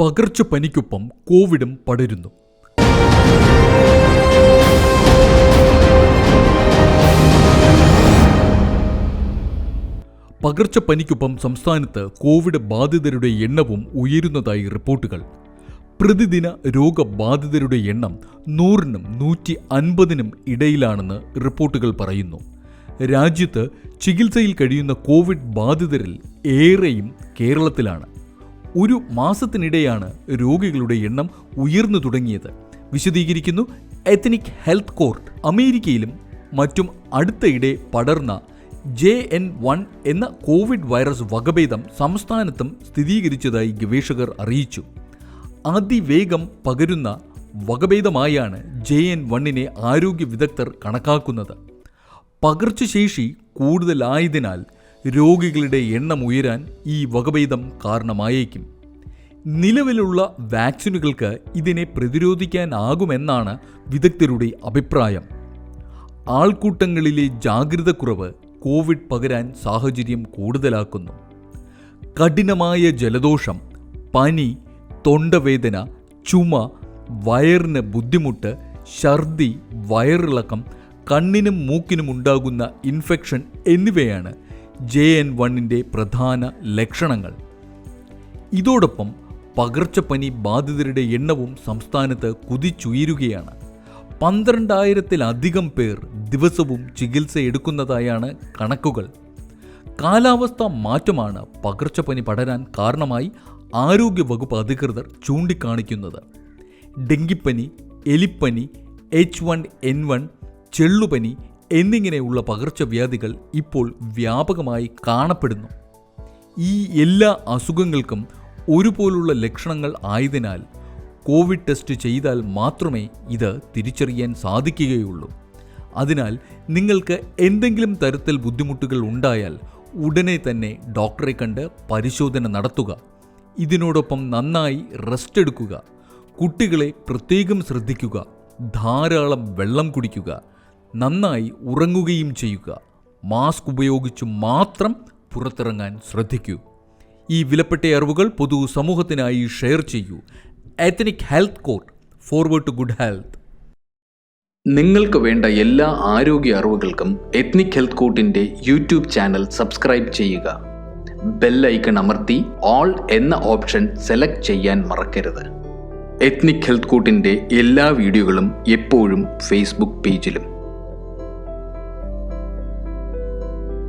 പകർച്ചപ്പനിക്കൊപ്പം കോവിഡും പടരുന്നു. പകർച്ചപ്പനിക്കൊപ്പം സംസ്ഥാനത്ത് കോവിഡ് ബാധിതരുടെ എണ്ണവും ഉയരുന്നതായി റിപ്പോർട്ടുകൾ. പ്രതിദിന രോഗബാധിതരുടെ എണ്ണം നൂറിനും നൂറ്റി അൻപതിനും ഇടയിലാണെന്ന് റിപ്പോർട്ടുകൾ പറയുന്നു. രാജ്യത്ത് ചികിത്സയിൽ കഴിയുന്ന കോവിഡ് ബാധിതരിൽ ഏറെയും കേരളത്തിലാണ്. ഒരു മാസത്തിനിടെയാണ് രോഗികളുടെ എണ്ണം ഉയർന്നു തുടങ്ങിയത്. വിശദീകരിക്കുന്നു എത്നിക് ഹെൽത്ത് കോർട്ട് അമേരിക്കയിലും മറ്റും അടുത്തയിടെ പടർന്ന ജെ എൻ വൺ എന്ന കോവിഡ് വൈറസ് വകഭേദം സംസ്ഥാനത്തും സ്ഥിരീകരിച്ചതായി ഗവേഷകർ അറിയിച്ചു. അതിവേഗം പകരുന്ന വകഭേദമായാണ് ജെ എൻ വണ്ണിനെ ആരോഗ്യ വിദഗ്ധർ കണക്കാക്കുന്നത്. പകർച്ചശേഷി കൂടുതലായതിനാൽ രോഗികളുടെ എണ്ണം ഉയരാൻ ഈ വകഭേദം കാരണമായേക്കും. നിലവിലുള്ള വാക്സിനുകൾക്ക് ഇതിനെ പ്രതിരോധിക്കാനാകുമെന്നാണ് വിദഗ്ധരുടെ അഭിപ്രായം. ആൾക്കൂട്ടങ്ങളിലെ ജാഗ്രത കുറവ് കോവിഡ് പകരാൻ സാഹചര്യം കൂടുതലാക്കുന്നു. കഠിനമായ ജലദോഷം പനി തൊണ്ടവേദന ചുമ വയറിന് ബുദ്ധിമുട്ട് ഛർദി വയറിളക്കം കണ്ണിനും മൂക്കിനും ഉണ്ടാകുന്ന ഇൻഫെക്ഷൻ എന്നിവയാണ് ജെ എൻ വണ്ണിന്റെ പ്രധാന ലക്ഷണങ്ങൾ. ഇതോടൊപ്പം പകർച്ചപ്പനി ബാധിതരുടെ എണ്ണവും സംസ്ഥാനത്ത് കുതിച്ചുയരുകയാണ്. പന്ത്രണ്ടായിരത്തിലധികം പേർ ദിവസവും ചികിത്സ എടുക്കുന്നതായാണ് കണക്കുകൾ. കാലാവസ്ഥ മാറ്റമാണ് പകർച്ചപ്പനി പടരാൻ കാരണമായി ആരോഗ്യവകുപ്പ് അധികൃതർ ചൂണ്ടിക്കാണിക്കുന്നത്. ഡെങ്കിപ്പനി എലിപ്പനി എച്ച് വൺ എൻ വൺ ചെള്ളുപനി എന്നിങ്ങനെയുള്ള പകർച്ചവ്യാധികൾ ഇപ്പോൾ വ്യാപകമായി കാണപ്പെടുന്നു. ഈ എല്ലാ അസുഖങ്ങൾക്കും ഒരുപോലുള്ള ലക്ഷണങ്ങൾ ആയതിനാൽ കോവിഡ് ടെസ്റ്റ് ചെയ്താൽ മാത്രമേ ഇത് തിരിച്ചറിയാൻ സാധിക്കുകയുള്ളൂ. അതിനാൽ നിങ്ങൾക്ക് എന്തെങ്കിലും തരത്തിൽ ബുദ്ധിമുട്ടുകൾ ഉണ്ടായാൽ ഉടനെ തന്നെ ഡോക്ടറെ കണ്ട് പരിശോധന നടത്തുക. ഇതിനോടൊപ്പം നന്നായി റെസ്റ്റ് എടുക്കുക. കുട്ടികളെ പ്രത്യേകം ശ്രദ്ധിക്കുക. ധാരാളം വെള്ളം കുടിക്കുക. നന്നായി ഉറങ്ങുകയും ചെയ്യുക. മാസ്ക് ഉപയോഗിച്ച് മാത്രം പുറത്തിറങ്ങാൻ ശ്രദ്ധിക്കൂ. ഈ വിലപ്പെട്ട അറിവുകൾ പൊതു സമൂഹത്തിനായി ഷെയർ ചെയ്യൂ. Ethnic health court forward to good health നിങ്ങൾക്ക് വേണ്ട എല്ലാ ആരോഗ്യ അറിവുകൾക്കും എത്നിക് ഹെൽത്ത് കോട്ടിന്റെ യൂട്യൂബ് ചാനൽ സബ്സ്ക്രൈബ് ചെയ്യുക. ബെല്ലൈക്കൺ അമർത്തി ഓൾ എന്ന ഓപ്ഷൻ സെലക്ട് ചെയ്യാൻ മറക്കരുത്. എത്നിക് ഹെൽത്ത് കോട്ടിന്റെ എല്ലാ വീഡിയോകളും എപ്പോഴും ഫേസ്ബുക്ക് പേജിലും